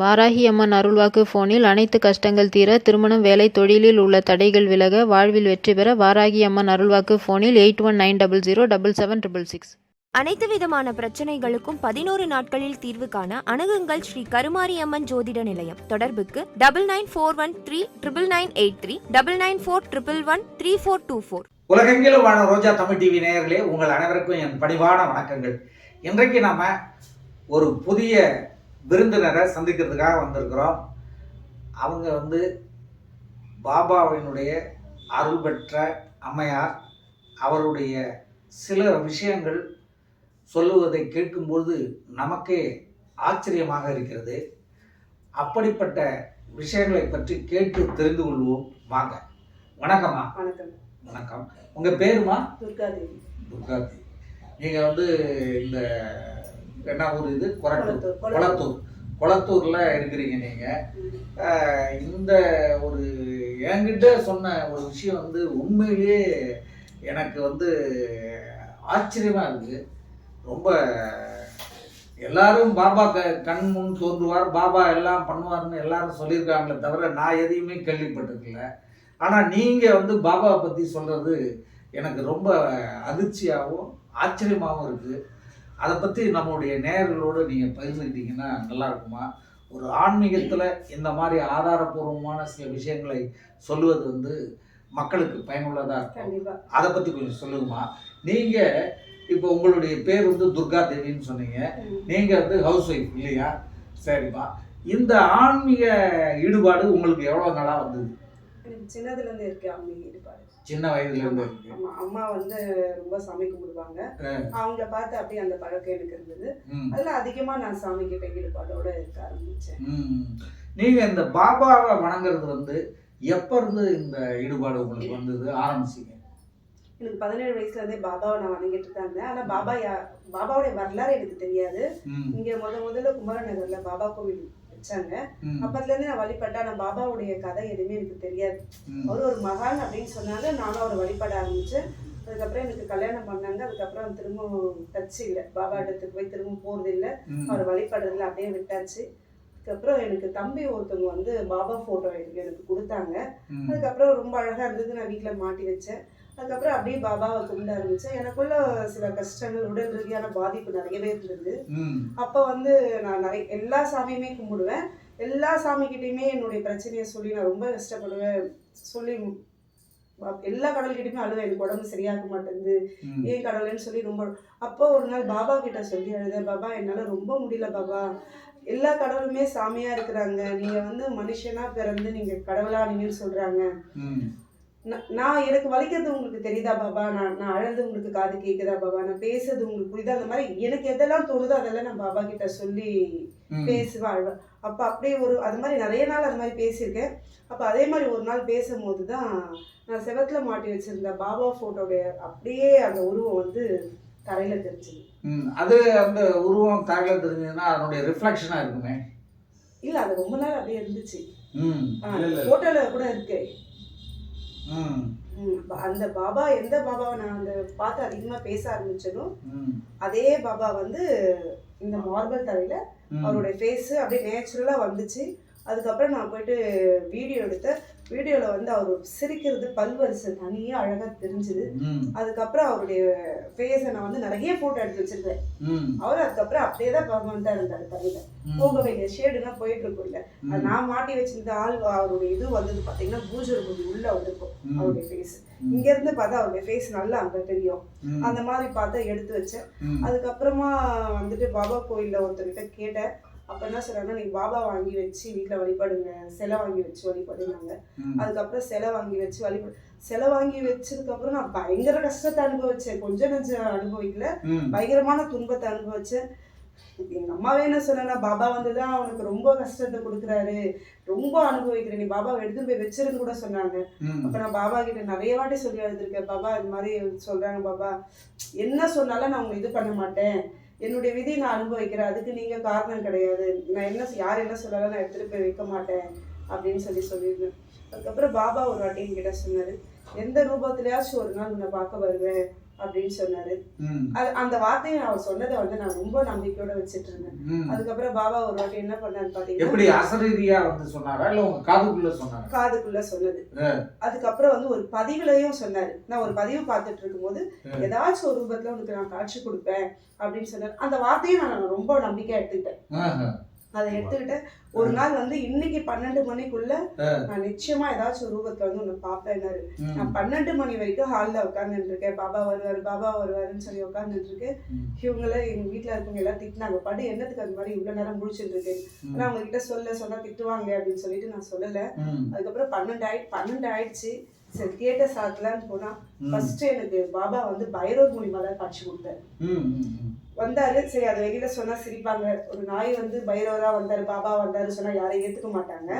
வாராகி அம்மன் அருள்வாக்கு ஃபோனில் அனைத்து கஷ்டங்கள் தீர திருமணம் வேலை தொழிலில் உள்ள தடைகள் விலக வாழ்வில் வெற்றி பெற வாராகி அம்மன் அருள்வாக்கு ஃபோனில் eight one nine double zero double seven triple six. அனைத்து விதமான பிரச்சனைகளுக்கும் பதினோரு நாட்களில் தீர்வு காண அணுகுங்கள் ஸ்ரீ கருமாரி அம்மன் ஜோதிட நிலையம். தொடர்புக்கு double nine four one three triple nine eight three double nine four triple one three four two four. உலகெங்கிலும் வாழ ரோஜா தமிழ் டிவி நேயர்களே உங்கள் அனைவருக்கும் என் பணிவான வணக்கங்கள். இன்றைக்கு நாம ஒரு புதிய விருந்தினரை சந்திக்கிறதுக்காக வந்திருக்கிறோம். அவங்க வந்து பாபாவினுடைய அருள் பெற்ற அம்மையார். அவருடைய சில விஷயங்கள் சொல்லுவதை கேட்கும்போது நமக்கே ஆச்சரியமாக இருக்கிறது. அப்படிப்பட்ட விஷயங்களை பற்றி கேட்டு தெரிந்து கொள்வோம். வாங்க. வணக்கம்மா வணக்கம். வணக்கம். உங்க பேருமா? துர்காதேவி. துர்காதி நீங்க வந்து இந்த என்ன ஊர் இது? கொரட்டூர் கொளத்தூர். கொளத்தூர். கொளத்தூர்ல இருக்கிறீங்க நீங்க. இந்த ஒரு என்கிட்ட சொன்ன ஒரு விஷயம் வந்து உண்மையிலேயே எனக்கு வந்து ஆச்சரியமா இருக்கு. ரொம்ப எல்லாரும் பாபா க கண் முன் தோன்றுவார் பாபா எல்லாம் பண்ணுவார்னு எல்லாரும் சொல்லியிருக்காங்களே தவிர நான் எதையுமே கேள்விப்பட்டிருக்கல ஆனால் நீங்கள் வந்து பாபாவை பற்றி சொல்கிறது எனக்கு ரொம்ப அதிர்ச்சியாகவும் ஆச்சரியமாகவும் இருக்குது அதை பற்றி நம்மளுடைய நேயர்களோடு நீங்கள் பகிர்ந்துக்கிட்டீங்கன்னா நல்லா இருக்குமா? ஒரு ஆன்மீகத்தில் இந்த மாதிரி ஆதாரபூர்வமான சில விஷயங்களை சொல்லுவது வந்து மக்களுக்கு பயனுள்ளதாக இருக்கும். அதை பற்றி கொஞ்சம் சொல்லுங்கம்மா. நீங்கள் இப்போ உங்களுடைய பேர் வந்து துர்கா தேவின்னு சொன்னீங்க. நீங்கள் வந்து ஹவுஸ் ஒய்ஃப் இல்லையா? சரிம்மா. இந்த ஆன்மீக ஈடுபாடு உங்களுக்கு எவ்வளோ நாளாக வந்தது? சின்னதுல இருந்து இருக்கு ஆன்மீக ஈடுபாடு சின்ன வயதுல இருந்து ஆமா, இருக்கு. ஆமா. அம்மா வந்து ரொம்ப சாமி கும்பிடுவாங்க. அவங்கள பார்த்து அப்படியே அந்த பழக்கம் எனக்கு இருந்தது. அதுல அதிகமா நான் சாமி கிட்ட ஈடுபாடோட இருக்க ஆரம்பிச்சேன். நீங்க இந்த பாபாவை வணங்குறது வந்து எப்ப இருந்து இந்த ஈடுபாடு உங்களுக்கு வந்தது? ஆரம்பிச்சீங்க. எனக்கு பதினேழு வயசுல இருந்தே பாபாவை நான் வணங்கிட்டு தான் இருந்தேன் ஆனா பாபா பாபாவுடைய வரலாறு எனக்கு தெரியாது. இங்க முத முதல்ல குமரநகர்ல பாபா கோவில் வச்சாங்க. அப்பத்துல இருந்து நான் வழிபட்டா நான் பாபாவுடைய கதை எதுவுமே எனக்கு தெரியாது. அவர் ஒரு மகான் அப்படின்னு சொன்னாங்க. நானும் அவரை வழிபட ஆரம்பிச்சேன். அதுக்கப்புறம் எனக்கு கல்யாணம் பண்ணாங்க. அதுக்கப்புறம் திரும்பவும் டச் இல்லை. பாபா இடத்துக்கு போய் திரும்ப போறது இல்லை. அவர் வழிபடுறதுல அப்படியே விட்டாச்சு. அதுக்கப்புறம் எனக்கு தம்பி ஒருத்தவங்க வந்து பாபா போட்டோ எனக்கு எனக்கு கொடுத்தாங்க அதுக்கப்புறம் ரொம்ப அழகா இருந்தது. நான் வீட்டில் மாட்டி வச்சேன். அதுக்கப்புறம் அப்படியே பாபாவை கும்பிட ஆரம்பிச்சேன். எனக்குள்ள சில கஷ்டங்கள் உடல் ரீதியான பாதிப்பு நிறையவே இருந்தது. அப்போ வந்து நான் நிறைய எல்லா சாமியுமே கும்பிடுவேன். எல்லா சாமிக்கிட்டையுமே என்னுடைய பிரச்சனையை சொல்லி நான் ரொம்ப கஷ்டப்படுவேன். சொல்லி எல்லா கடல்கிட்டயுமே அழுவேன். எனக்கு உடம்பு சரியாக மாட்டேங்குது. ஏன் கடவுள்னு சொல்லி ரொம்ப அப்போ ஒரு நாள் பாபா கிட்ட சொல்லி அழுதேன். பாபா என்னால ரொம்ப முடியல பாபா. எல்லா கடவுளுமே சாமியா இருக்கிறாங்க. நீங்க வந்து மனுஷனா பிறந்து நீங்க கடவுளா நீங்கன்னு சொல்றாங்க. நான் எனக்கு வலிக்கிறது உங்களுக்கு தெரியுதா பாபா? நான் நான் அழுது உங்களுக்கு காது கேக்குதா பாபா? நான் பேசுறது உங்களுக்கு புரியுதா? அந்த மாதிரி எனக்கு எதெல்லாம் தோணுதோ அதெல்லாம் நான் பாபா கிட்ட சொல்லி பேசுவேன் அழுவேன் அப்போ அப்படியே ஒரு அது மாதிரி நிறைய நாள் அது மாதிரி பேசியிருக்கேன். அப்போ அதே மாதிரி ஒரு நாள் பேசும்போது தான் நான் செவத்துல மாட்டி வச்சிருந்த பாபா ஃபோட்டோடைய அப்படியே அந்த உருவம் வந்து தரையில தெரிஞ்சுது. அது அந்த உருவம் தகவல தெரிஞ்சதுன்னா அதனுடைய ரிஃப்ளெக்ஷனா இருக்குமே. இல்ல அது ரொம்ப நாள் அப்படியே இருந்துச்சு. ம், ஃபோட்டோல கூட இருக்கு ம், ம், ப- அந்த பாபா எந்த பாபாவை நான் அந்த பார்த்து அதிகமா பேச ஆரம்பிச்சனோ அதே பாபா வந்து இந்த மார்பிள் தரையில ம், அவருடைய ஃபேஸ் அப்படியே நேச்சுரலா வந்துச்சு. அதுக்கப்புறம் நான் போயிட்டு வீடியோ எடுத்தேன். வீடியோவில் வந்து அவர் சிரிக்கிறது பல்வரிசை தனியே அழகாக தெரிஞ்சுது. அதுக்கப்புறம் அவருடைய ஃபேஸை நான் வந்து நிறைய ஃபோட்டோ எடுத்து வச்சிருக்கேன். அவர் அதுக்கப்புறம் அப்படியே தான் பர்மனெண்ட்டாக இருந்தார் ம், போக வேண்டிய ஷேடுலாம் போயிட்டு இருக்கும் இல்லை. அது ம், நான் மாட்டி வச்சிருந்த ஆள் அவருடைய இது வந்தது பார்த்தீங்கன்னா பூஜர் பூஜை உள்ள வந்திருக்கும் அவருடைய ஃபேஸ் இங்கேருந்து பார்த்தா அவருடைய ஃபேஸ் நல்லா அங்கே தெரியும். அந்த மாதிரி பார்த்து எடுத்து வச்சேன். அதுக்கப்புறமா வந்துட்டு பாபா கோயிலில் ஒருத்தர்கிட்ட கேட்டேன். அப்போ என்ன சொல்றாங்கன்னா நீ பாபா வாங்கி வச்சு வீட்டில் வழிபடுங்க சிலை வாங்கி வச்சு வழிபடுனாங்க அதுக்கப்புறம் சிலை வாங்கி வச்சு வழிபடு சிலை வாங்கி வச்சதுக்கப்புறம் நான் பயங்கர கஷ்டத்தை அனுபவிச்சேன். கொஞ்சம் நெஞ்சம் அனுபவிக்கல. பயங்கரமான துன்பத்தை அனுபவிச்சேன். எங்க அம்மாவே என்ன சொன்னா பாபா வந்து தான் அவனுக்கு ரொம்ப கஷ்டத்தை கொடுக்குறாரு. ரொம்ப அனுபவிக்கிறேன் நீ பாபாவை எடுத்துட்டு போய் வச்சிருன்னு கூட சொன்னாங்க. அப்ப நான் பாபா கிட்ட நிறைய வாட்டி சொல்லி எழுதிருக்கேன் பாபா இது மாதிரி சொல்றாங்க பாபா. என்ன சொன்னாலும் நான் உங்களை இது பண்ண மாட்டேன். என்னுடைய விதி நான் அனுபவிக்கிறேன். அதுக்கு நீங்க காரணம் கிடையாது. நான் என்ன யார் என்ன சொல்லலாம் நான் எடுத்துட்டு போய் வைக்க மாட்டேன் அப்படின்னு சொல்லி சொல்லியிருந்தேன். அதுக்கப்புறம் பாபா ஒரு வாட்டி என்கிட்ட சொன்னாரு எந்த ரூபத்திலயாச்சும் ஒரு நாள் உன்னை பார்க்க வருவேன். அப்படின்னு சொன்னாரு. அந்த வார்த்தையை அவர் சொன்னதை வந்து நான் ரொம்ப நம்பிக்கையோட வச்சுட்டு இருந்தேன். அதுக்கப்புறம் பாபா ஒரு வாட்டி என்ன பண்ணாரு எப்படி பாத்தீங்கன்னா அசரீதியா வந்து சொன்னாரா? இல்ல உங்க காதுக்குள்ள சொன்னாரா? காதுக்குள்ள சொன்னது. அதுக்கப்புறம் வந்து ஒரு பதிவுலயும் சொன்னாரு. நான் ஒரு பதிவு பார்த்துட்டு இருக்கும்போது. ஏதாச்சும் ஒரு ரூபத்துல உனக்கு நான் காட்சி கொடுப்பேன் அப்படின்னு சொன்னாரு. அந்த வார்த்தையை நான் ரொம்ப நம்பிக்கையா எடுத்துக்கிட்டேன். அதை எடுத்துக்கிட்டேன் ஒரு நாள் வந்து இன்னைக்கு பன்னெண்டு மணிக்குள்ள. நான் நிச்சயமா ஏதாச்சும் ரூபத்துல வந்து உன்னை பார்ப்பேன்னாரு ம், நான் பன்னெண்டு மணி வரைக்கும் ஹாலில் உட்காந்துட்டு இருக்கேன் பாபா வருவாரு பாபா வருவாருன்னு சொல்லி உட்காந்துட்டு இருக்கேன் இவங்கள எங்க வீட்ல இருக்கவங்க எல்லாம் திட்டினாங்க. படு என்னத்துக்கு அந்த மாதிரி இவ்வளவு நேரம் முடிச்சுட்டு இருக்கேன் ஆனா அவங்க கிட்ட சொல்ல சொன்னா திட்டுவாங்க அப்படின்னு சொல்லிட்டு நான் சொல்லல. அதுக்கப்புறம் பன்னெண்டு ஆயி பன்னெண்டு ஆயிடுச்சு. சரி தியேட்டர் சாத்தலான்னு போனா ஃபர்ஸ்ட் எனக்கு பாபா வந்து பைரவர் மூலியமா தான் காட்சி கொடுத்தாரு. வந்தாரு. சரி அதை வெளியில சொன்னா சிரிப்பாங்க. ஒரு நாய் வந்து பைரவரா வந்தாரு பாபா வந்தாரு சொன்னா யாரையும் ஏத்துக்க மாட்டாங்க.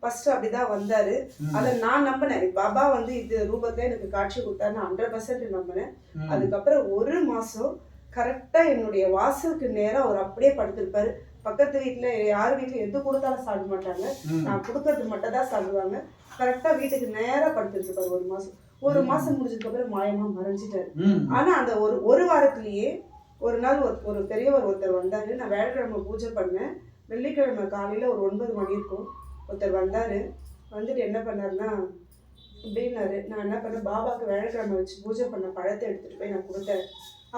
ஃபர்ஸ்ட் அப்படிதான் வந்தாரு. அதை நான் நம்பினேன். பாபா வந்து இது ரூபத்துல எனக்கு காட்சி கொடுத்தாரு நான் ஹண்ட்ரட் பர்சன்ட் நம்பினேன். அதுக்கப்புறம் ஒரு மாசம் கரெக்டா என்னுடைய வாசலுக்கு நேரா அவர் அப்படியே படுத்திருப்பாரு. பக்கத்து வீட்டுல யார் வீட்டுல எது கொடுத்தாலும் சாப்பிட மாட்டாங்க. நான் கொடுக்கறது மட்டும் தான் சாப்பிடுவாங்க. கரெக்டா வீட்டுக்கு நேரா படுத்திருப்பாரு ஒரு மாசம். ஒரு. மாசம் முடிஞ்சதுக்கு அப்புறம் மாயமா மறைஞ்சிட்டாரு. ஆனா அந்த ஒரு ஒரு வாரத்திலேயே ஒரு நாள் ஒரு பெரியவர் ஒருத்தர் வந்தார். நான் வேலைக்கிழமை பூஜை பண்ணேன். வெள்ளிக்கிழமை காலையில் ஒரு ஒன்பது மணி இருக்கும். ஒருத்தர் வந்தார். வந்துட்டு என்ன பண்ணாருன்னா அப்படின்னாரு. நான் என்ன பண்ணேன் பாபாவுக்கு வேலைக்கிழமை வச்சு பூஜை பண்ண பழத்தை எடுத்துகிட்டு போய் நான் கொடுத்தேன்.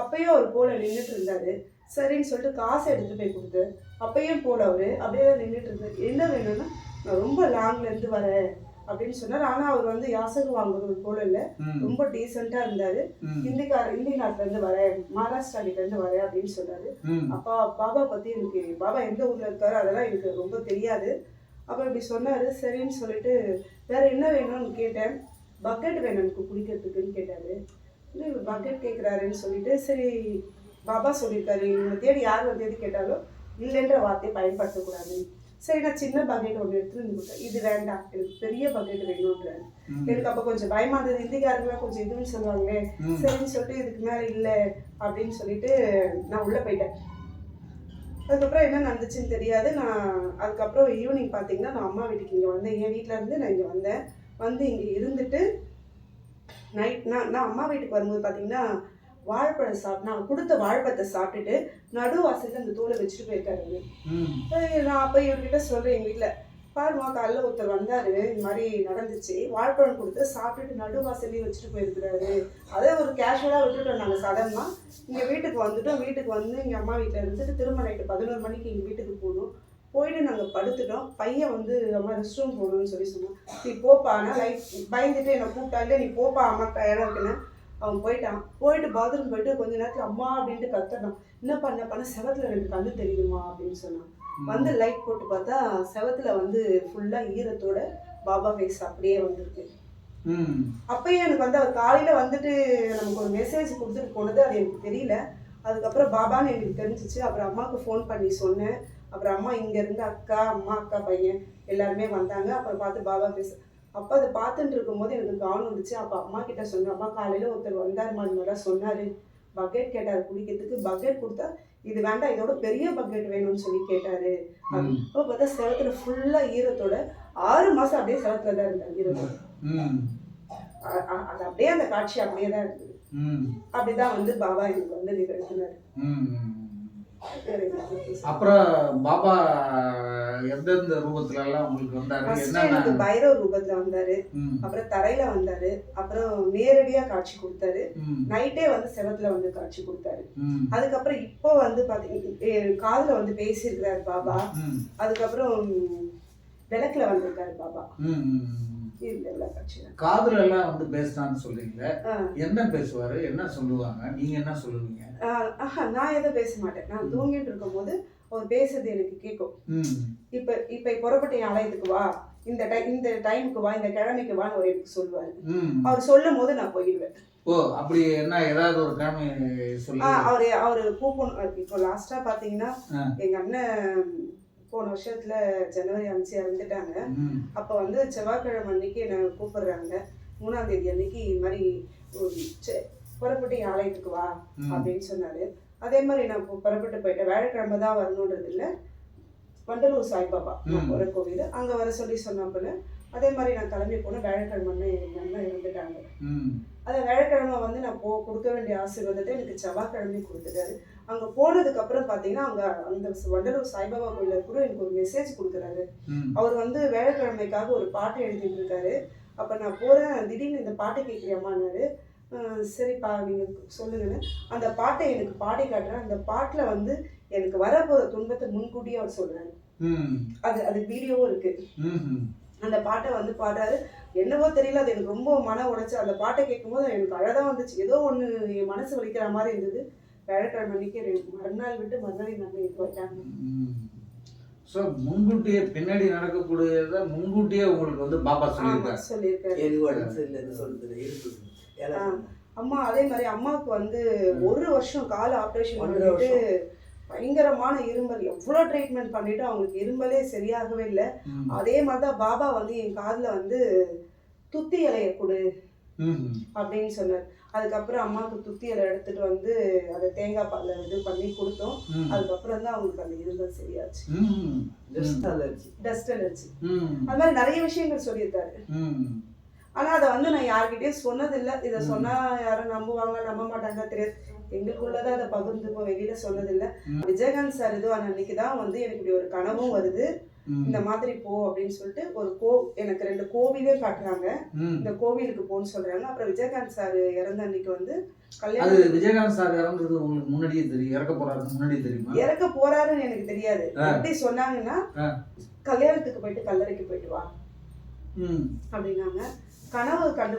அப்பயும் அவர் போல நின்றுட்டு இருந்தார். சரின்னு சொல்லிட்டு காசை எடுத்துகிட்டு போய் கொடுத்தேன் அப்பயும் போல அவரு அப்படியே தான் நின்றுட்டு இருந்தார். என்ன வேணும்னா நான் ரொம்ப லாங்லேருந்து வரேன். அப்படின்னு சொன்னார். ஆனா அவர் வந்து யாசகம் வாங்குறது போல இல்ல. ரொம்ப டீசெண்டா இருந்தாரு. ஹிந்திக்கார ஹிந்தி நாட்டுல இருந்து வரேன் மகாராஷ்டிரா கிட்ட இருந்து வரேன் அப்படின்னு சொன்னாரு. அப்பா பாபா பத்தி எனக்கு பாபா எந்த ஊர்ல இருக்காரு அதெல்லாம் எனக்கு ரொம்ப தெரியாது. அப்ப இப்படி சொன்னாரு. சரின்னு சொல்லிட்டு வேற என்ன வேணும்னு கேட்டேன். பக்கெட் வேணும் எனக்கு குடிக்கிறதுக்குன்னு கேட்டாரு. பக்கெட் கேட்குறாருன்னு சொல்லிட்டு சரி பாபா சொல்லியிருக்காரு. இவங்களை தேடி யார் வந்து தேடி கேட்டாலும் இல்லைன்ற வார்த்தையை பயன்படுத்தக்கூடாது சரி நான் சின்ன பக்கெட் ஒன்று எடுத்துட்டு கொடுத்தேன். இது வேண்டாம். எனக்கு பெரிய பக்கெட் வேணும்ன்றாரு. எனக்கு அப்ப கொஞ்சம் பயமா இருந்தது. ஹிந்திக்காரங்களாம் கொஞ்சம் இதுன்னு சொல்லுவாங்களே. சரின்னு சொல்லிட்டு இதுக்கு மேல இல்ல அப்படின்னு சொல்லிட்டு நான் உள்ள போயிட்டேன். அதுக்கப்புறம் என்ன நடந்துச்சுன்னு தெரியாது. நான் அதுக்கப்புறம் ஈவினிங் பார்த்தீங்கன்னா நான் அம்மா வீட்டுக்கு இங்கே வந்தேன். என் வீட்ல இருந்து நான் இங்கே வந்தேன். வந்து இங்கே இருந்துட்டு நைட் நான் நான் அம்மா வீட்டுக்கு வரும்போது பார்த்தீங்கன்னா வாழைப்பழம் சாப்பிட்டு கொடுத்த வாழைப்பழத்தை சாப்பிட்டுட்டு நடுவாசல்ல அந்த தோலை வச்சுட்டு போயிருக்காரு நான் அப்போ இவர்கிட்ட சொல்கிறேன் எங்கள் வீட்டில் பாருமா காலைல ஒருத்தர் வந்தாரு இந்த மாதிரி நடந்துச்சு. வாழைப்பழம் கொடுத்து சாப்பிட்டுட்டு நடுவாசல்லையே வச்சுட்டு போயிருக்கிறாரு. அதே ஒரு கேஷுவலாக விட்டுட்டோம் நாங்கள் சடனாக இங்கே வீட்டுக்கு வந்துட்டோம் வீட்டுக்கு வந்து எங்கள் அம்மா வீட்டில் இருந்துட்டு திரும்ப நைட்டு பதினோரு மணிக்கு எங்கள் வீட்டுக்கு போனோம். போயிட்டு நாங்கள் படுத்துட்டோம். பையன் வந்து அம்மா ரெஸ்ட் ரூம் போகணும்னு சொல்லி சொன்னான். நீ போப்பா ஆனால் லைட் பயந்துட்டு என்னை கூப்பிட்டா இல்லை நீ போப்பா அம்மா டயர்டாக இருக்குன்னு. அவன் போயிட்டான். போயிட்டு பாத்ரூம் போயிட்டு கொஞ்ச நேரத்தில் அம்மா அப்படின்ட்டு கத்துறான். என்ன பண்ண பண்ண செவத்துல ரெண்டு கண்ணு தெரியுமா அப்படின்னு சொன்னான். வந்து லைட் போட்டு பார்த்தா செவத்துல வந்து ஃபுல்லா ஈரத்தோட பாபா ஃபேஸ் அப்படியே வந்திருக்கு. அப்பயும் எனக்கு வந்து அவர் காலையில வந்துட்டு நமக்கு ஒரு மெசேஜ் கொடுத்துட்டு போனது அது எனக்கு தெரியல. அதுக்கப்புறம் பாபான்னு எனக்கு தெரிஞ்சிச்சு. அப்புறம் அம்மாவுக்கு ஃபோன் பண்ணி சொன்னேன். அப்புறம் அம்மா இங்க இருந்து அக்கா அம்மா அக்கா பையன் எல்லாருமே வந்தாங்க. அப்புறம் பார்த்து பாபா பேச அப்போ அதை பார்த்துட்டு இருக்கும்போது எனக்கு கவனம் வந்துச்சு. அப்போ அம்மா கிட்ட சொன்னேன் அம்மா காலையில ஒருத்தர் வந்தாருமா இந்த மாதிரிலாம் சொன்னாரு. பக்கெட் கேட்டாரு குடிக்கிறதுக்கு. பக்கெட் கொடுத்தா இது வேண்டாம் இதோட பெரிய பக்கெட் வேணும்னு சொல்லி கேட்டாரு. அப்போ பார்த்தா செவத்துல ஃபுல்லா ஈரத்தோட ஆறு மாசம் அப்படியே செவத்துல தான் இருந்தாங்க ஈரத்தோட. அது அப்படியே அந்த காட்சி அப்படியே தான் இருந்தது. அப்படிதான் வந்து பாபா எனக்கு வந்து நிகழ்த்தினார்? அப்புறம் பாபா எந்தெந்த ரூபத்துல எல்லாம் உங்களுக்கு வந்தாரு? எனக்கு பைரவ ரூபத்துல வந்தாரு. அப்புறம் தரையில வந்தாரு. அப்புறம் நேரடியா காட்சி கொடுத்தாரு. நைட்டே வந்து செவத்துல வந்து காட்சி கொடுத்தாரு. அதுக்கப்புறம் இப்போ வந்து பாத்தீங்க காதுல வந்து பேசியிருக்கிறாரு பாபா. அதுக்கப்புறம் விளக்குல வந்திருக்காரு பாபா. காதுல எல்லாம் வந்து பேசினான்னு சொல்றீங்களே ஆ. என்ன பேசுவாரு? என்ன சொல்லுவாங்க? நீங்க என்ன சொல்லுவீங்க? ஆஹ் நான் எதுவும் பேச மாட்டேன். நான் தூங்கிட்டு இருக்கும்போது அவர் பேசுறது எனக்கு கேட்கும். இப்ப இப்ப புறப்பட்ட ஆலயத்துக்கு வா. இந்த டைம் இந்த டைமுக்கு வா இந்த கிழமைக்கு வான்னு அவர் எனக்கு சொல்லுவாரு. அவர் சொல்லும் போது நான் போயிடுவேன். ஓ அப்படி என்ன ஏதாவது ஒரு கிழமை சொல்லி. அவரு அவரு கூப்பன் இப்போ லாஸ்டா பாத்தீங்கன்னா. எங்க அண்ணன் போன வருஷத்துல ஜனவரி அஞ்சு இறந்துட்டாங்க. அப்ப வந்து செவ்வாய்க்கிழமை அன்னைக்கு என்னை கூப்பிடுறாங்க? மூணாம் தேதி அன்னைக்கு இது மாதிரி புறப்பட்டு ஆலயத்துக்கு வா அப்படின்னு சொன்னாரு. அதே மாதிரி நான் புறப்பட்டு போயிட்டேன். வியாழக்கிழமை தான் வரணுன்றது இல்லை. வண்டலூர் சாய்பாபா. ஒரு கோவில். அங்க வர சொல்லி சொன்னப்பல அதே மாதிரி நான் கிளம்பி போனேன் வியாழக்கிழமை எங்கள் அண்ணன் இருந்துட்டாங்க அதை வியாழக்கிழமை வந்து நான் போ கொடுக்க வேண்டிய ஆசீர்வாதத்தை எனக்கு செவ்வாய்க்கிழமை கொடுத்துட்டாரு. அங்கே போனதுக்கப்புறம் பார்த்தீங்கன்னா அங்கே அந்த வண்டலூர் சாய்பாபா கோயிலில் கூட எனக்கு ஒரு மெசேஜ் கொடுக்குறாரு. அவர் வந்து வேலைக்கிழமைக்காக ஒரு பாட்டு எழுதிட்டு இருக்காரு. அப்போ நான் போகிறேன் திடீர்னு இந்த பாட்டு கேட்குறியம்மான்னாரு சரிப்பா நீங்கள் சொல்லுங்கன்னு. அந்த பாட்டை எனக்கு பாடி காட்டுறேன். அந்த பாட்டில் வந்து எனக்கு வரப்போகிற துன்பத்தை முன்கூட்டியே அவர் சொல்கிறாரு ம். அது அது வீடியோவும் இருக்குது ம் அந்த பாட்டை வந்து பாடுறாரு. என்னவோ தெரியல அது எனக்கு ரொம்ப மன உடைச்சு அந்த பாட்டை கேட்கும்போது எனக்கு அழகா வந்துச்சு. ஏதோ ஒன்று என் மனசு வலிக்கிற மாதிரி இருந்தது. வியாழக்கிழமை அன்னைக்கு மறுநாள் விட்டு மறுநாள் நம்ம இது போயிட்டாங்க. ஸோ முன்கூட்டியே பின்னாடி நடக்கக்கூடியதை முன்கூட்டியே உங்களுக்கு வந்து பாபா சொல்லியிருக்காரு. சொல்லியிருக்காரு சொல்லுது இருக்குது. அம்மா அதே மாதிரி அம்மாவுக்கு வந்து ஒரு வருஷம் கால் ஆப்ரேஷன் பண்ணிட்டு பயங்கரமான இருமல் எவ்வளோ ட்ரீட்மெண்ட் பண்ணிட்டு அவங்களுக்கு இருமலே சரியாகவே இல்லை. அதே மாதிரி தான் பாபா வந்து என் காதில் வந்து துத்தி இலைய கொடு ம். அப்படின்னு சொன்னார். அதுக்கப்புறம் அம்மாவுக்கு துத்தி இலை எடுத்துட்டு வந்து அதை தேங்காய் பாலில் இது பண்ணி கொடுத்தோம். அதுக்கப்புறம் தான் அவங்களுக்கு அந்த இருமல் சரியாச்சு ம். டஸ்ட் அலர்ஜி டஸ்ட் அலர்ஜி ம். அது மாதிரி நிறைய விஷயங்கள் சொல்லியிருக்காரு ம். ஆனா அதை வந்து நான் யார்கிட்டயும் சொன்னதில்லை இதை. சொன்னா யாரும் நம்புவாங்க நம்ப மாட்டாங்க தெரியாது எங்களுக்குள்ளதான் அதை பகிர்ந்துப்போம் வெளியில சொன்னதில்லை. விஜயகாந்த் சார் இதுவான அன்னைக்கு தான் வந்து எனக்கு இப்படி ஒரு கனவும் வருது. இந்த மாதிரி போ அப்படின்னு சொல்லிட்டு ஒரு கோ எனக்கு ரெண்டு கோவிலே காட்டுறாங்க. இந்த கோவிலுக்கு போன்னு சொல்றாங்க அப்புறம் விஜயகாந்த் சார் இறந்த அன்னைக்கு வந்து கல்யாணம் விஜயகாந்த் சார் இறந்தது உங்களுக்கு முன்னாடியே தெரியும் இறக்க போறாரு முன்னாடியே தெரியுமா இறக்க போறாருன்னு எனக்கு தெரியாது. எப்படி சொன்னாங்கன்னா. கல்யாணத்துக்கு போயிட்டு கல்லறைக்கு போயிட்டு வா. அப்படின்னாங்க கனவு கண்டு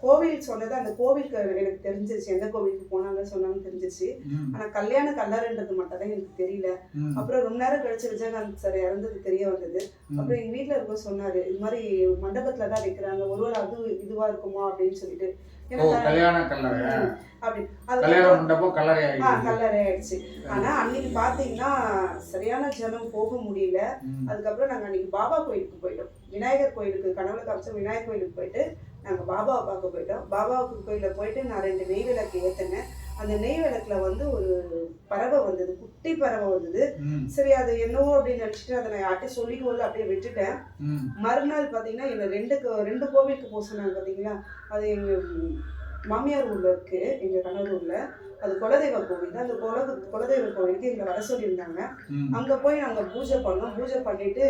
கோவில் சொன்னது அந்த கோவிலுக்கு எனக்கு தெரிஞ்சிருச்சு. எந்த கோவிலுக்கு போனாங்க சொன்னாங்கன்னு தெரிஞ்சிருச்சு. ம். ஆனா கல்யாண கல்லறைன்றது மட்டும் தான் எனக்கு தெரியல. அப்புறம் ரொம்ப நேரம் கழிச்சு விஜயகாந்த் சார் இறந்தது தெரிய வந்தது. அப்புறம் எங்க வீட்ல இருக்க சொன்னாரு இது மாதிரி மண்டபத்துல தான் வைக்கிறாங்க. ஒருவேளை அது இதுவா இருக்குமா? அப்படின்னு சொல்லிட்டு. ஓ கல்யாண கல்லறை. அப்படி. ஆயிடுச்சு. ஆனா அன்னைக்கு பாத்தீங்கன்னா சரியான ஜனம் போக முடியல. அதுக்கப்புறம் நாங்க அன்னைக்கு பாபா கோயிலுக்கு போயிட்டோம். விநாயகர் கோயிலுக்கு கனவுல காமிச்ச விநாயகர் கோயிலுக்கு போயிட்டு நாங்க பாபாவை பார்க்க போயிட்டோம். பாபாவுக்கு கோயில போயிட்டு நான் ரெண்டு நெய் விளக்கு ஏத்தினேன். அந்த நெய் விளக்குல வந்து ஒரு பறவை வந்தது குட்டி பறவை வந்தது. சரி அது என்னவோ அப்படின்னு நினைச்சிட்டு அதை நான் யார்கிட்டயும் சொல்லிக்கோல அப்படியே விட்டுட்டேன். மறுநாள் பாத்தீங்கன்னா என்ன ரெண்டு ரெண்டு கோவிலுக்கு போக சொன்னாங்க பாத்தீங்களா? அது எங்க ம், மாமியார் ஊர்ல இருக்கு எங்க கணவர் ஊர்ல. அது குலதெய்வ கோவில் தான். அந்த குல குலதெய்வ கோவிலுக்கு எங்களை வர சொல்லியிருந்தாங்க. அங்க போய் நாங்க பூஜை பண்ணோம். பூஜை பண்ணிட்டு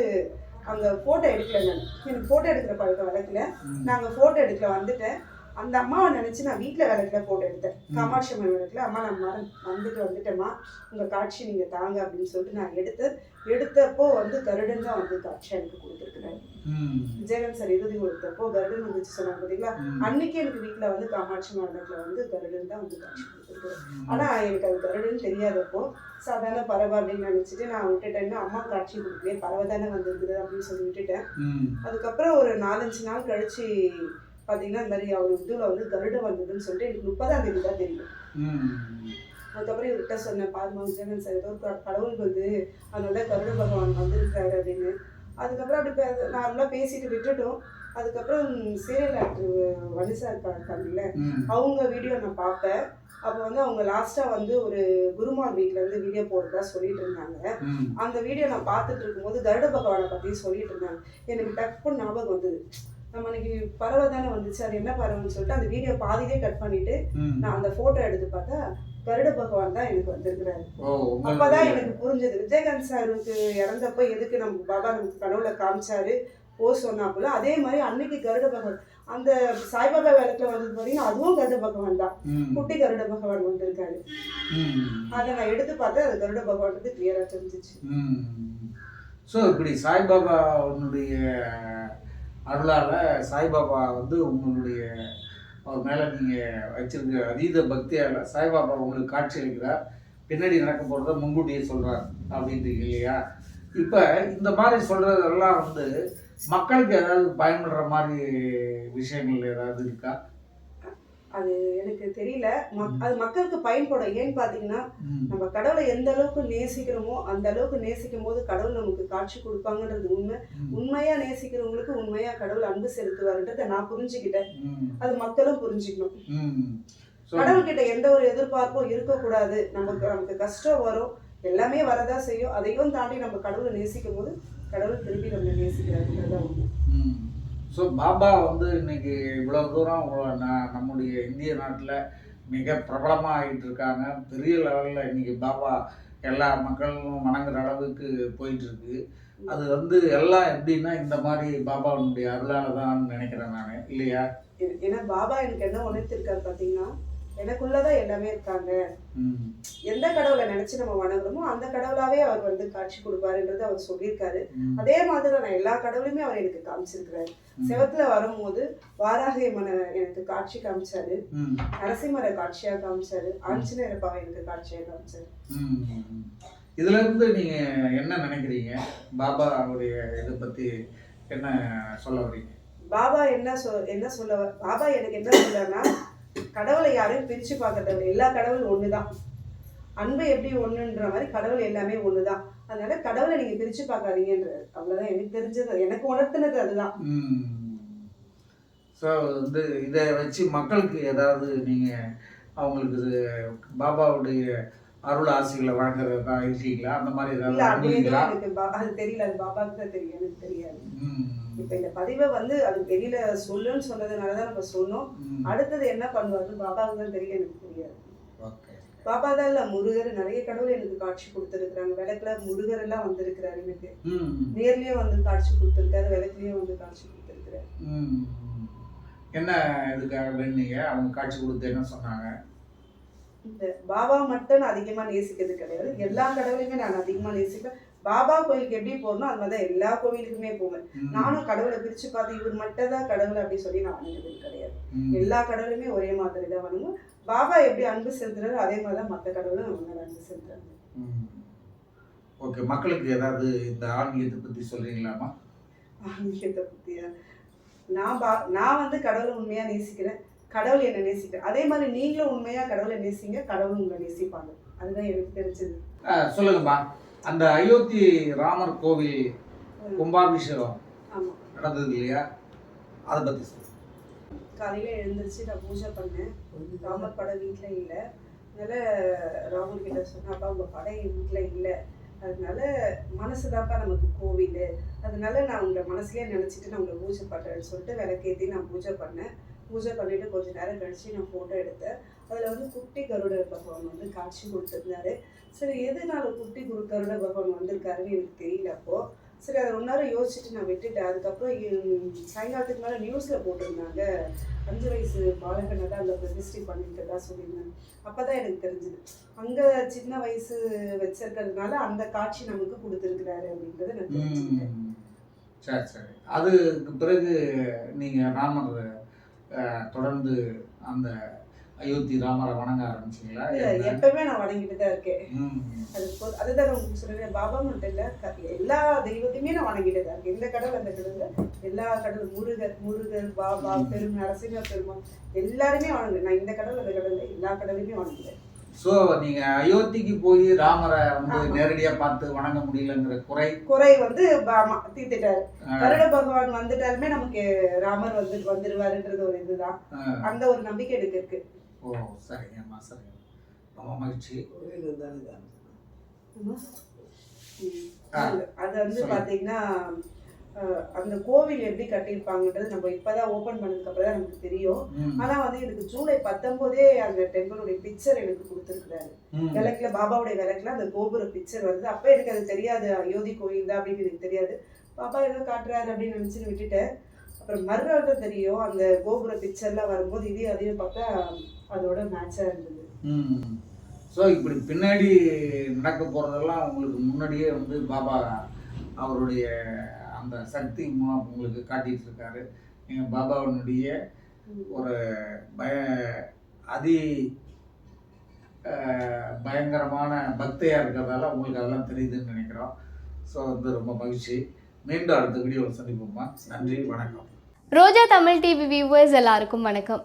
அங்க போட்டோ எடுக்கல நான். எனக்கு போட்டோ எடுக்கிற பழக்கம் வளர்க்கல ம். நாங்க போட்டோ எடுக்கல வந்துட்டேன். அந்த அம்மாவை நினைச்சு நான் வீட்ல விளக்குல போட்டோ எடுத்தேன் காமாட்சி அம்மன் விளக்குல அம்மா நான் மறந்து வந்துட்டு வந்துட்டேம்மா உங்க காட்சி நீங்க தாங்க அப்படின்னு சொல்லிட்டு நான் எடுத்து எடுத்தப்போ வந்து கருடன் தான் வந்து காட்சி எனக்கு கொடுத்துருக்குறாரு ம். விஜயகாந்த் சார் இறுதி கொடுத்தப்போ கருடன் வந்துச்சு சொன்னாங்க பாத்தீங்களா ம். அன்னைக்கு எனக்கு வீட்ல வந்து காமாட்சி விளக்குல வந்து கருடன் தான் வந்து காட்சி கொடுத்துருக்குறாரு ம். ஆனா எனக்கு அது கருடன் தெரியாதப்போ சாதாரண பறவை அப்படின்னு நினைச்சிட்டு நான் விட்டுட்டேன்னா அம்மா காட்சி கொடுக்கலையே பறவை தானே வந்திருக்குது அப்படின்னு சொல்லி விட்டுட்டேன். அதுக்கப்புறம் ஒரு நாலஞ்சு நாள் கழிச்சு பாத்தீங்கன்னா இந்த மாதிரி அவர் இதுல வந்து கருடம் வந்ததுன்னு சொல்லிட்டு எனக்கு முப்பதாம் தேதி தான் தெரியும். அதுக்கப்புறம் இவர்கிட்ட சொன்னேன் பாருமா விஜயன் சார் ஏதோ கடவுள் வந்து அதனால கருட பகவான் வந்திருக்காரு அப்படின்னு. அதுக்கப்புறம் அப்படி நார்மலாக பேசிட்டு விட்டுட்டோம். அதுக்கப்புறம் சீரியல் ஆக்டர் வனிசா இருக்கா இருக்காங்கல்ல. அவங்க வீடியோ நான் பார்ப்பேன் அப்போ வந்து அவங்க லாஸ்ட்டாக வந்து ஒரு குருமார் வீட்டில் இருந்து வீடியோ போடுறதா சொல்லிட்டு இருந்தாங்க. அந்த வீடியோ நான் பார்த்துட்டு இருக்கும்போது கருட பகவானை பற்றி சொல்லிட்டு இருந்தாங்க. எனக்கு டக்குன்னு ஞாபகம் வந்தது. நம்ம இன்னைக்கு பறவை தானே வந்துச்சு அது என்ன பறவைன்னு சொல்லிட்டு அந்த வீடியோ பாதியிலே கட் பண்ணிட்டு. நான் அந்த போட்டோ எடுத்து பார்த்தா கருட பகவான் தான் எனக்கு வந்திருக்கிறாரு அப்பதான் எனக்கு புரிஞ்சது விஜயகாந்த் சாருக்கு இறந்தப்ப எதுக்கு நம்ம பாபா நமக்கு கனவுல காமிச்சாரு ஓ சொன்னாப்புல அதே மாதிரி அன்னைக்கு கருட பகவான் அந்த சாய்பாபா வேலத்துல வந்தது பார்த்தீங்கன்னா அதுவும் கருட பகவான் தான். குட்டி கருட பகவான் வந்திருக்காரு. அதை நான் எடுத்து பார்த்தேன் அது கருட பகவான் வந்து கிளியரா தெரிஞ்சிச்சு. ஸோ இப்படி சாய்பாபா உன்னுடைய அருளால் சாய்பாபா வந்து உங்களுடைய அவர் மேலே நீங்கள் வச்சிருக்க அதீத பக்தியால் சாய்பாபா உங்களுக்கு காட்சி அளிக்கிறார். பின்னாடி நடக்க போகிறத முன்கூட்டியே சொல்கிறார் அப்படின்றீங்க இல்லையா? இப்போ இந்த மாதிரி சொல்கிறதெல்லாம் வந்து மக்களுக்கு ஏதாவது பயன்படுற மாதிரி விஷயங்கள் ஏதாவது இருக்கா? அது எனக்கு தெரியல. அது மக்களுக்கு பயன்படும். ஏன்னு பாத்தீங்கன்னா ம். நம்ம கடவுளை எந்த அளவுக்கு நேசிக்கிறோமோ அந்த அளவுக்கு நேசிக்கும் போது கடவுள் நமக்கு காட்சி கொடுப்பாங்கன்றது உண்மை. உண்மையா நேசிக்கிறவங்களுக்கு உண்மையா கடவுள் அன்பு செலுத்துவாருன்றதை நான் புரிஞ்சுக்கிட்டேன். அது மக்களும் புரிஞ்சுக்கணும். ம். ஸோ கடவுள்கிட்ட எந்த ஒரு எதிர்பார்ப்பும் இருக்கக்கூடாது. நமக்கு நமக்கு கஷ்டம் வரும். எல்லாமே வரதா செய்யும். அதையும் தாண்டி நம்ம கடவுளை நேசிக்கும் போது கடவுள் திருப்பி நம்மளை நேசிக்கிறாருன்றதான் உண்மை. ஸோ பாபா வந்து இன்னைக்கு இவ்வளோ தூரம் நம்முடைய இந்திய நாட்டில் மிக பிரபலமாக ஆகிட்டு இருக்காங்க. பெரிய லெவலில் இன்னைக்கு பாபா எல்லா மக்களும் வணங்குற அளவுக்கு போயிட்டு இருக்கு. அது வந்து எல்லாம் எப்படின்னா இந்த மாதிரி பாபாவுடைய அருளால தான் நினைக்கிறேன் நான். இல்லையா? ஏன்னா பாபா எனக்கு என்ன உணர்த்திருக்காரு பார்த்தீங்கன்னா எனக்குள்ளதான் எல்லாமே இருக்காங்க. எந்த கடவுளை நினைச்சு நம்ம வணங்குறோமோ அந்த கடவுளாவே அவர் வந்து காட்சி கொடுப்பாருன்றது அவர் சொல்லியிருக்காரு. அதே மாதிரி நான் எல்லா கடவுளையுமே அவர் எனக்கு காமிச்சிருக்கிறாரு. செவத்துல வரும்போது வாராகியம்மனை எனக்கு காட்சி காமிச்சாரு. நரசிம்மரை காட்சியா காமிச்சாரு. ஆஞ்சநேயர் அப்பாவை எனக்கு காட்சியா காமிச்சாரு. இதுல இருந்து நீங்க என்ன நினைக்கிறீங்க? பாபாவுடைய இதை பத்தி என்ன சொல்ல வரீங்க பாபா என்ன சொல் என்ன சொல்ல பாபா எனக்கு என்ன சொல்றாருன்னா கடவுளை யாரையும் பிரிச்சு பார்க்கறது எல்லா கடவுளும் ஒண்ணுதான். அன்பு எப்படி ஒண்ணுன்ற மாதிரி கடவுள் எல்லாமே ஒண்ணுதான். அதனால கடவுளை நீங்க பிரிச்சு பார்க்காதீங்கன்றாரு அவ்வளவுதான் எனக்கு தெரிஞ்சது. எனக்கு உணர்த்தினது அதுதான். ஸோ வந்து இதை வச்சு மக்களுக்கு ஏதாவது நீங்கள் அவங்களுக்கு பாபாவுடைய அருள் ஆசைகளை வழங்குறதா இருக்கீங்களா? அந்த மாதிரி ஏதாவது அது தெரியல. அது பாபாவுக்கு தான் தெரியும். எனக்கு தெரியாது. இப்ப இந்த பதிவை வந்து அது வெளியில சொல்லுன்னு சொன்னதுனாலதான் நம்ம சொன்னோம். அடுத்தது என்ன பண்ணுவாருன்னு பாபாவுக்கு தான் தெரியும். எனக்கு தெரியாது. ஓகே பாபா தான் இல்ல முருகர் நிறைய கடவுள் எனக்கு காட்சி கொடுத்துருக்காங்க விளக்குல முருகர் எல்லாம் வந்திருக்கிறாரு எனக்கு. ம். நேர்லயும் வந்து காட்சி கொடுத்துருக்காரு விளக்குலயும் வந்து காட்சி ம். என்ன இதுக்காக வேணுங்க? அவங்க காட்சி கொடுத்து என்ன சொன்னாங்க? இந்த பாபா மட்டும் நான் அதிகமா நேசிக்கிறது கிடையாது. எல்லா கடவுளையுமே நான் அதிகமா நேசிப்பேன். பாபா கோயிலுக்கு எப்படி போகணும் அது மாதிரி தான் எல்லா கோவிலுக்குமே போவேன். நானும் கடவுளை பிரிச்சு பார்த்து இவர் மட்டும் தான் கடவுள் அப்படி சொல்லி நான் வணங்குறது கிடையாது. எல்லா கடவுளுமே ஒரே மாதிரி தான் வணங்கும். பாபா எப்படி அன்பு செலுத்துறாரு அதே மாதிரி தான் மற்ற கடவுளும் மேல அன்பு செலுத்துறாங்க. ஓகே மக்களுக்கு ஏதாவது இந்த ஆன்மீகத்தை பற்றி சொல்றீங்களாமா ஆன்மீகத்தை பத்தியா? நான் பா நான் வந்து கடவுளை உண்மையா நேசிக்கிறேன். கடவுள் என்னை நேசிக்கிறேன் அதே மாதிரி நீங்களும் உண்மையா கடவுளை நேசிங்க கடவுள் உங்களை நேசிப்பாங்க. அதுதான் எனக்கு தெரிஞ்சது. ஆ, சொல்லுங்கம்மா. அந்த அயோத்தி ராமர் கோவில் கும்பாபிஷேகம் நடந்தது இல்லையா? அதை பற்றி சொல்லுங்க காலையில எழுந்திரிச்சு நான் பூஜை பண்ணேன். ராமர் படம் வீட்டில் இல்லை. அதனால ராமர் கிட்ட சொன்னாப்பா உங்க படம் வீட்டில் இல்லை. அதனால மனசுதான்ப்பா நமக்கு கோவில். அதனால நான் உங்களை மனசுலயே நினச்சிட்டு நான் உங்களை பூஜை பண்ணுறேன்னு சொல்லிட்டு விளக்கேற்றி நான் பூஜை பண்ணேன். பூஜை பண்ணிட்டு கொஞ்ச நேரம் கழிச்சு நான் ஃபோட்டோ எடுத்தேன். அதில் வந்து குட்டி கருடர் பகவான் வந்து காட்சி கொடுத்துருந்தாரு. சரி எதனால குட்டி குரு கருட பகவான் வந்திருக்காருன்னு எனக்கு தெரியல அப்போ. சரி அதை ரொம்ப நேரம் யோசிச்சுட்டு நான் விட்டுட்டேன். அதுக்கப்புறம் சாயங்காலத்துக்கு மேலே நியூஸில் போட்டிருந்தாங்க. அஞ்சு வயசு பாலகனை தான் அதில் ரெஜிஸ்ட்ரி பண்ணிட்டு சொல்லியிருந்தாங்க. அப்போ தான் எனக்கு தெரிஞ்சுது. அங்கே சின்ன வயசு வச்சிருக்கிறதுனால அந்த காட்சி நமக்கு கொடுத்துருக்கிறாரு அப்படின்றத நான் தெரிஞ்சுக்கிட்டேன். சரி சரி. அதுக்கு பிறகு நீங்கள் ராமர் தொடர்ந்து அந்த அயோத்தி ராமரை வணங்க ஆரம்பிச்சிங்களா? எப்பவுமே நான் வணங்கிட்டு தான் இருக்கேன். அது அதுதான் உங்களுக்கு சொல்றேன். பாபா மட்டும் இல்ல எல்லா தெய்வத்தையுமே நான் வணங்கிட்டு தான் இருக்கேன். இந்த கடவுள் அந்த கடவுள் எல்லா கடவுள் முருகர் முருகர் பாபா. பெருமை நரசிம்ம பெருமாள் எல்லாருமே வணங்குறேன் நான் இந்த கடவுள் அந்த கடவுள் எல்லா கடவுளையுமே வணங்குறேன் ஸோ நீங்கள் அயோத்திக்கு போய் ராமரை வந்து ஆமா. நேரடியாக பார்த்து வணங்க முடியலங்கிற குறை? குறை வந்து தீர்த்துட்டாரு. கருட பகவான் வந்துட்டாலுமே நமக்கு ராமர் வந்து வந்துருவாருன்றது ஒரு இதுதான். அந்த ஒரு நம்பிக்கை எனக்கு இருக்கு. ஓ சரிங்கம்மா சரிங்க ரொம்ப மகிழ்ச்சி. அது வந்து. பாத்தீங்கன்னா அந்த கோவில் எப்படி கட்டியிருப்பாங்கன்றது நம்ம இப்பதான் ஓபன் பண்ணதுக்கு அப்புறம் தான் நமக்கு தெரியும். ஆனா வந்து எனக்கு ஜூலை பத்தொன்பதே அந்த டெம்பிளுடைய பிக்சர் எனக்கு கொடுத்துருக்குறாரு. விளக்குல பாபாவுடைய விளக்குல அந்த கோபுர பிக்சர் வருது. அப்ப எனக்கு அது தெரியாது. அயோத்தி கோயில் தான் அப்படின்னு எனக்கு தெரியாது. பாபா ஏதோ காட்டுறாரு அப்படின்னு நினைச்சுன்னு விட்டுட்டேன் அப்புறம் மறுநாள் தான் தெரியும் அந்த கோபுர பிக்சர்லாம் வரும்போது இதே அதையும் பார்த்தா அதோட மேட்சா இருந்தது. ஸோ இப்படி பின்னாடி நடக்க போகிறதெல்லாம் உங்களுக்கு முன்னாடியே வந்து பாபா அவருடைய அந்த சக்தி மூலம் உங்களுக்கு காட்டிகிட்டு இருக்காரு நீங்கள் பாபாவினுடைய ஒரு பய அதி பயங்கரமான பக்தியாக இருக்கிறதால உங்களுக்கு அதெல்லாம் தெரியுதுன்னு நினைக்கிறோம். ஸோ வந்து ரொம்ப மகிழ்ச்சி. மீண்டும் அடுத்த வீடியோவில் சந்திப்போம்மா நன்றி வணக்கம். ரோஜா தமிழ் டிவி வியூவர்ஸ் எல்லாருக்கும் வணக்கம்.